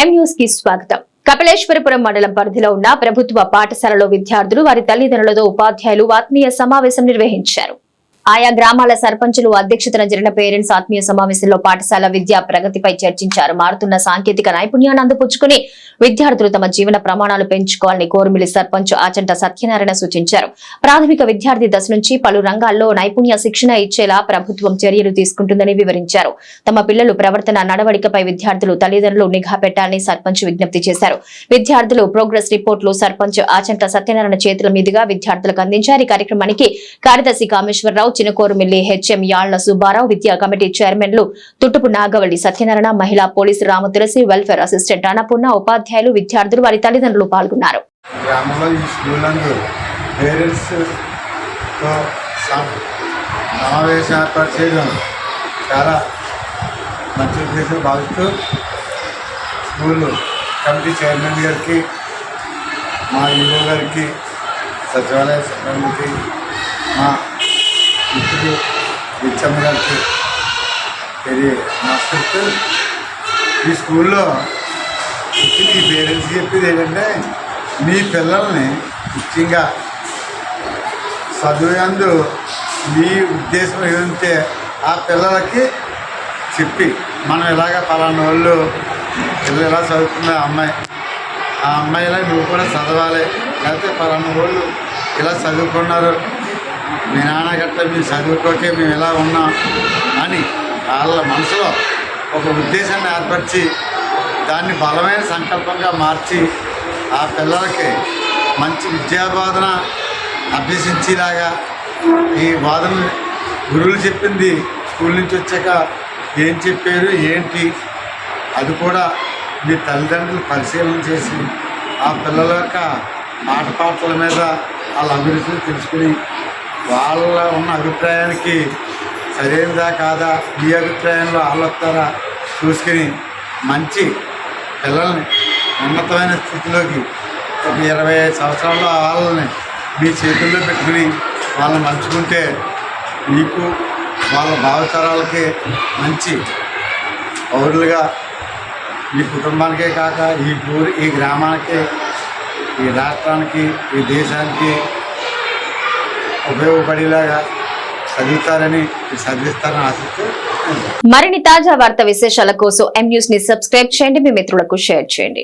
ఎం న్యూస్కి స్వాగతం. కపిలేశ్వరపురం మండలం పరిధిలో ఉన్న ప్రభుత్వ పాఠశాలలో విద్యార్థులు వారి తల్లిదండ్రులతో ఉపాధ్యాయులు ఆత్మీయ సమావేశం నిర్వహించారు. ఆయా గ్రామాల సర్పంచులు అధ్యక్షతన జరిగిన పేరెంట్స్ ఆత్మీయ సమావేశంలో పాఠశాల విద్యా ప్రగతిపై చర్చించారు. మారుతున్న సాంకేతిక నైపుణ్యాన్ని అందిపుచ్చుకుని విద్యార్థులు తమ జీవన ప్రమాణాలు పెంచుకోవాలని కోరుమిలి సర్పంచ్ ఆచంట సత్యనారాయణ సూచించారు. ప్రాథమిక విద్యార్థి దశ నుంచి పలు రంగాల్లో నైపుణ్య శిక్షణ ఇచ్చేలా ప్రభుత్వం చర్యలు తీసుకుంటుందని వివరించారు. తమ పిల్లలు ప్రవర్తన నడవడికపై విద్యార్థులు తల్లిదండ్రులు నిఘా పెట్టాలని సర్పంచ్ విజ్ఞప్తి చేశారు. విద్యార్థులు ప్రోగ్రెస్ రిపోర్టులు సర్పంచ్ ఆచంట సత్యనారాయణ చేతుల మీదుగా విద్యార్థులకు అందించారు. ఈ కార్యక్రమానికి కార్యదర్శి కామేశ్వరరావు చినకోరుమిల్లి హెచ్ఎం యాళ్ళ సుబ్బారావు విద్యా కమిటీ చైర్మన్లు తుట్టుపు నాగవల్లి సత్యనారాయణ మహిళా police Ramatulasi welfare assistant Annapurna ఉపాధ్యాయులు విద్యార్థులు వారి తల్లిదండ్రులు పాల్గొన్నారు. సమావేశం ఏర్పాటు చేయడం చాలా మంచి ఉద్దేశం భావిస్తూ స్కూల్ కమిటీ చైర్మన్ గారికి మా ఈవో గారికి సచివాలయ సిబ్బందికి మా విచ్చమ్మ ఇది నా నమస్కరిస్తూ ఈ స్కూల్లో ఈ పేరెంట్స్ చెప్పేది ఏంటంటే మీ పిల్లల్ని ముఖ్యంగా చదువుయందు మీ ఉద్దేశం ఏదంటే ఆ పిల్లలకి చెప్పి మనం ఇలాగ పలానా వాళ్ళు పిల్లలు ఇలా చదువుతుంది ఆ అమ్మాయి ఆ అమ్మాయిలా నువ్వు కూడా చదవాలి. లేకపోతే పలానా వాళ్ళు ఇలా చదువుకున్నారు. మీ నాన్న గట్ట మీరు చదువుకోకే మేము ఇలా ఉన్నాం అని వాళ్ళ మనసులో ఒక ఉద్దేశాన్ని ఏర్పరిచి దాన్ని బలమైన సంకల్పంగా మార్చి ఆ పిల్లలకి మంచి విద్యాబోధన అభ్యసించేలాగా ఈ బోధన గురువులు చెప్పింది స్కూల్ నుంచి వచ్చాక ఏం చెప్పారు ఏంటి? అది కూడా మీ తల్లిదండ్రులు పరిశీలన చేసి ఆ పిల్లల యొక్క ఆటపాటల మీద వాళ్ళ అభిరుచులు తెలుసుకుని వాళ్ళ ఉన్న అభిప్రాయానికి సరైనదా కాదా? మీ అభిప్రాయంలో వాళ్ళు చూసుకుని మంచి పిల్లల్ని ఉన్నతమైన స్థితిలోకి ఒక ఇరవై ఐదు సంవత్సరాల్లో వాళ్ళని మీ చేతుల్లో పెట్టుకుని వాళ్ళని మలుచుకుంటే మీకు వాళ్ళ భావితరాలకి మంచి పౌరులుగా మీ కుటుంబానికే కాక ఈ ఊరి ఈ గ్రామానికి ఈ రాష్ట్రానికి ఈ దేశానికి ఉపయోగపడేలాగా చదువుతారని చదివిస్తారని ఆశిస్తూ మరిన్ని తాజా వార్త విశేషాల కోసం ఎం న్యూస్ని సబ్స్క్రైబ్ చేయండి. మీ మిత్రులకు షేర్ చేయండి.